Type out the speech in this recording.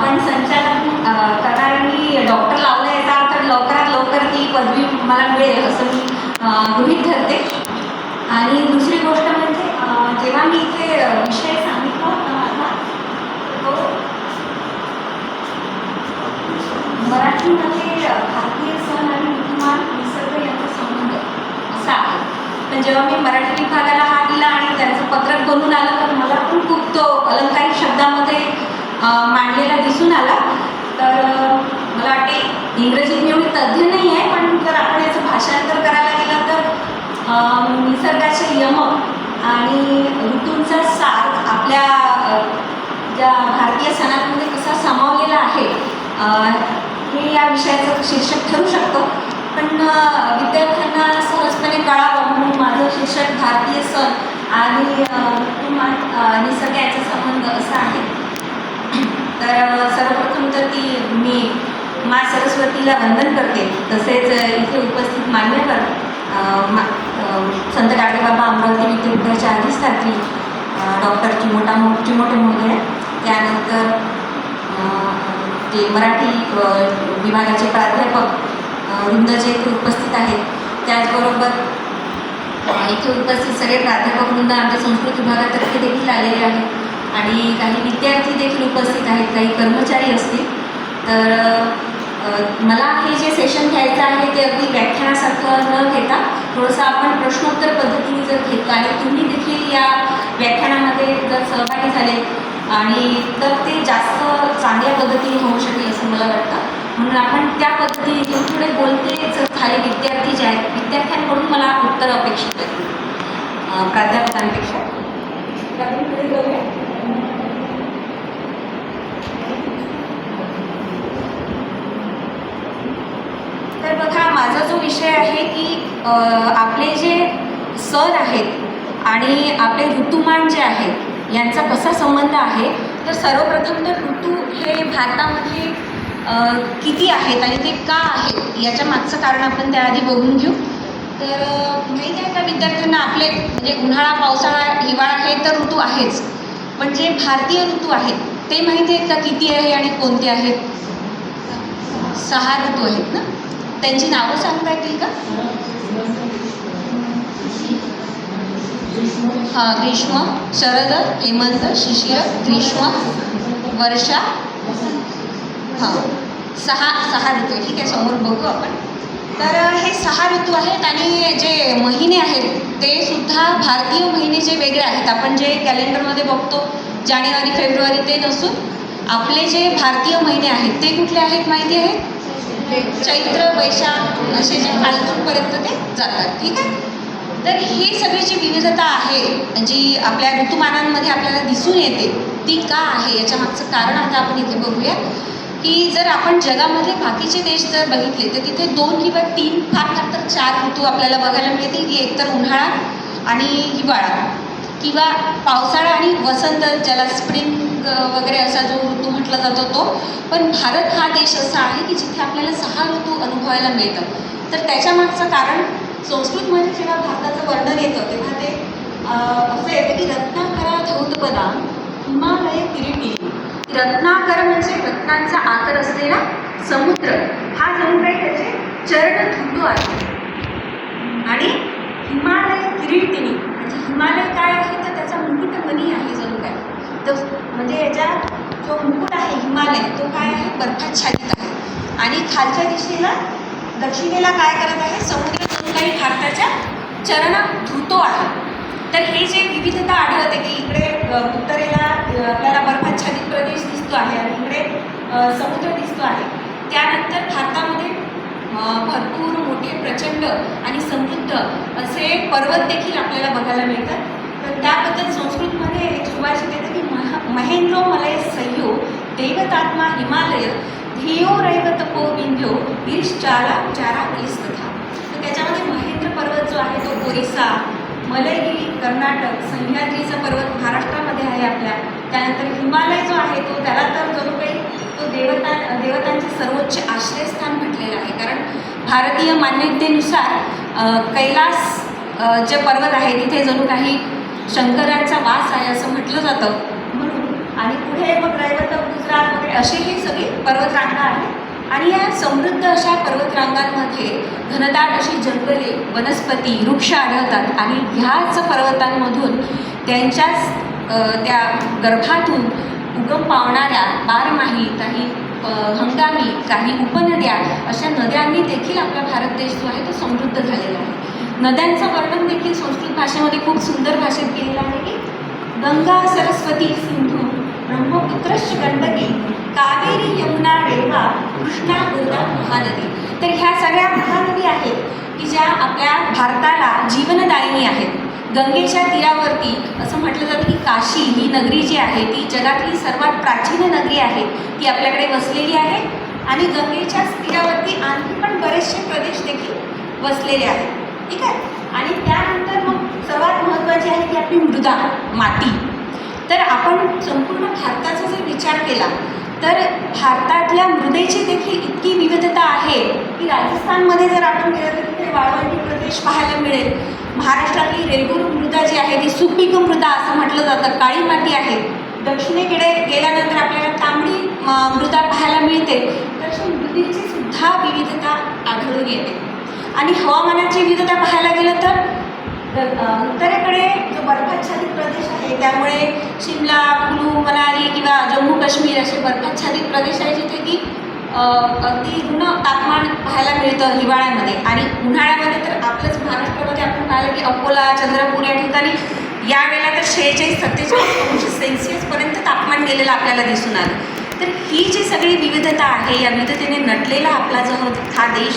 पण संचालन अं, करणाऱ्यांनी डॉक्टर लावलं याचा तर लवकरात लवकर ती पदवी मला मिळेल असं मी गृहित ठरते आणि दुसरी गोष्ट म्हणजे जेव्हा मी इथे विषय सांगितला होता माझा तो मराठीमध्ये भारतीय सण आणि ऋतुमान निसर्ग यांचा संबंध असा आहे. पण जेव्हा मी मराठी विभागाला हा दिला आणि त्यांचं पत्रक बनून आलं तर मला पण खूप तो अलंकारिक शब्दामध्ये मांडलेला दिसून आला. तर मला वाटते इंग्रजीत मी एवढी तज्ज्ञ नाही आहे पण जर आपण याचं भाषांतर करायला गेलं तर निसर्गाचे यमक आणि ऋतूंचा सार आपल्या ज्या भारतीय सणांमध्ये कसा सामावलेला आहे हे या विषयाचं शीर्षक ठरू शकतं. पण विद्यार्थ्यांना सहजपणे कळावं म्हणून माझं शीर्षक भारतीय सण आणि ऋतुमान निसर्ग याचा संबंध असा आहे. तर सर्वप्रथम तर ती मी मा सरस्वतीला वंदन करते. तसेच इथे उपस्थित मान्यवर मा- संत गाडगेबाबा अमरावती विद्यापीठाच्या अधिष्ठात्री डॉक्टर चिमोटा चिमोटे महोदय. त्यानंतर ते जे मराठी विभागाचे प्राध्यापक अं, इथे उपस्थित आहेत. त्याचबरोबर इथे उपस्थित सगळे प्राध्यापक वृंद आमच्या संस्कृत विभागातर्फे देखील आलेले आहेत. आणि काही विद्यार्थी देखील उपस्थित आहेत काही कर्मचारी असतील. तर मला हे जे सेशन घ्यायचं आहे ते अगदी व्याख्यानासारखं न घेता थोडंसं आपण प्रश्नोत्तर पद्धतीने जर घेतलं आणि तुम्ही देखील या व्याख्यानामध्ये जर सहभागी झाले आणि तर ते जास्त चांगल्या पद्धतीने होऊ शकेल असं मला वाटतं. म्हणून आपण त्या पद्धतीने इथून पुढे बोलते झाले विद्यार्थी जे आहेत विद्यार्थ्यांकडून मला उत्तर अपेक्षित आहे. अं, प्राध्यापकांपेक्षा तर आपण पुढे जाऊया तर बघा माझा जो विषय आहे की आपले जे सण आहेत आणि आपले ऋतुमान जे आहेत यांचा कसा संबंध आहे? तर सर्वप्रथम तर ऋतू हे भारतामध्ये किती आहेत आणि ते का आहेत याच्या मागचं कारण आपण त्याआधी बघून घेऊ. तर माहिती आहे का विद्यार्थ्यांना आपले म्हणजे उन्हाळा पावसाळा हिवाळा हे तर ऋतू आहेच. पण जे भारतीय ऋतू आहेत ते माहिती आहेत का किती आहे आणि कोणते आहेत? सहा ऋतू आहेत ना? त्यांची नावं सांगता येतील का? हां ग्रीष्म शरद हेमंत शिशिर ग्रीष्म वर्षा. हां सहा सहा ऋतू आहे. ठीक आहे समोर बघू आपण. तर हे सहा ऋतू आहेत आणि जे महिने आहेत ते सुद्धा भारतीय महिने जे वेगळे आहेत. आपण जे कॅलेंडरमध्ये बघतो जानेवारी फेब्रुवारी ते नसून आपले जे भारतीय महिने आहेत ते कुठले आहेत माहिती आहे? चैत्र वैशाख असे जे फाल्गुनपर्यंत ते जातात ठीक आहे? तर हे सगळी जी विविधता आहे जी आपल्या ऋतुमानांमध्ये आपल्याला दिसून येते ती का आहे? याच्या मागचं कारण आता आपण इथे बघूया. की जर आपण जगामध्ये बाकीचे देश जर बघितले तर तिथे दोन किंवा तीन फार फार तर चार ऋतू आपल्याला बघायला मिळतील. की एकतर उन्हाळा आणि हिवाळा किंवा पावसाळा आणि वसंत ज्याला स्प्रिंग वगैरे असा जो ऋतू म्हटला जातो तो. पण भारत हा देश असा आहे की जिथे आपल्याला सहा ऋतू अनुभवायला मिळतं तर त्याच्यामागचं कारण संस्कृतमध्ये जेव्हा भारताचं वर्णन येतं तेव्हा ते असं येतं की रत्नाकरा धौतपदा हिमालय किरीटी. रत्नाकर म्हणजे रत्नांचा आकार असलेला समुद्र. हा जणू काही त्याचे चरण धुतो आहे. आणि हिमालय किरीटिनी म्हणजे हिमालय काय आहे तर त्याचा मुकुटमनी आहे जणू काय. तर म्हणजे याच्या जो मुकुट आहे हिमालय तो काय आहे? बर्फाच्छादित आहे. आणि खालच्या दिशेला दक्षिणेला काय करत आहे? समुद्र जणू काही भारताच्या चरणात धुतो आहे. तर हे जे विविधता आढळते की इकडे उत्तरेला आपल्याला बर्फाच्छादित प्रदेश दिसतो आहे आणि इकडे समुद्र दिसतो आहे. त्यानंतर भारतामध्ये भरपूर मोठे प्रचंड आणि समृद्ध असे पर्वत देखील आपल्याला बघायला मिळतात. तर त्याबद्दल संस्कृतमध्ये एक सुभाषित येतं की मह महेंद्रो मलय सह्यो देवतात्मा हिमालय धियो रैव तपो विंध्यो वीरश्चाला चारा बलिस्तथा तर त्याच्यामध्ये महेंद्र पर्वत जो आहे तो ओरिसा मलयगिरी कर्नाटक सह्याद्रीचा पर्वत महाराष्ट्रामध्ये आहे आपल्या. त्यानंतर हिमालय जो आहे तो त्याला तर जणू काही तो देवता देवतांचे सर्वोच्च आश्रयस्थान म्हटलेलं आहे. कारण भारतीय मान्यतेनुसार कैलास जे पर्वत आहे तिथे जणू काही शंकरांचा वास आहे असं म्हटलं जातं. म्हणून आणि पुढे मग रैवत गुजरात वगैरे असे हे सगळे पर्वतरांगा आहेत. आणि या समृद्ध अशा पर्वतरांगांमध्ये घनदाट अशी जंगले वनस्पती वृक्ष आढळतात. आणि ह्याच पर्वतांमधून त्यांच्याच त्या गर्भातून उगम पावणाऱ्या बारमाही काही हंगामी काही उपनद्या अशा नद्यांनी देखील आपला भारत देश जो आहे तो समृद्ध झालेला आहे. नद्यांचं वर्णन देखील संस्कृत भाषेमध्ये खूप सुंदर भाषेत केलेलं आहे की गंगा सरस्वती सिंधू ब्रह्मपुत्रश्च गंडकी कावेरी यमुना रेवा कृष्णा गोदा महानदी. तर ह्या सगळ्या महानदी आहेत की ज्या आपल्या भारताला जीवनदायिनी आहेत. गंगेच्या तीरावरती असं म्हटलं जातं की काशी ही नगरी जी आहे ती जगातली सर्वात प्राचीन नगरी आहे. ती आपल्याकडे वसलेली आहे आणि गंगेच्या तीरावरती आणखी पण बरेचसे प्रदेश देखील वसलेले आहेत. ठीक आहे? आणि त्यानंतर मग सर्वात महत्त्वाची आहे की आपली मृदा माती. तर आपण संपूर्ण भारताचा जर विचार केला तर भारतातल्या मृदेची देखील इतकी विविधता आहे की राजस्थानमध्ये जर आपण गेलं तर तिथे वाळवंटी प्रदेश पाहायला मिळेल. महाराष्ट्रातली रेगुर मृदा जी आहे ती सुपीक मृदा असं म्हटलं जातं काळी माती आहे. दक्षिणेकडे गेल्यानंतर आपल्याला तांबडी मृदा पाहायला मिळते. तर अशी मृदेची सुद्धा विविधता आढळून येते. आणि हवामानाची विविधता पाहायला गेलं तर उत्तरेकडे जो बर्फाच्छादित प्रदेश आहे त्यामुळे शिमला कुलू मनाली किंवा जम्मू काश्मीर असे बर्फाच्छादित प्रदेश आहे जिथे की अगदी ऋण तापमान पाहायला मिळतं हिवाळ्यामध्ये. आणि उन्हाळ्यामध्ये तर आपलंच महाराष्ट्रामध्ये आपण पाहिलं की अकोला चंद्रपूर या ठिकाणी यावेळेला तर शेहेचाळीस सत्तेचाळीस अंश सेल्सिअसपर्यंत तापमान गेलेलं आपल्याला दिसून आलं. तर ही जी सगळी विविधता आहे या विविधतेने नटलेला आपला जो हा देश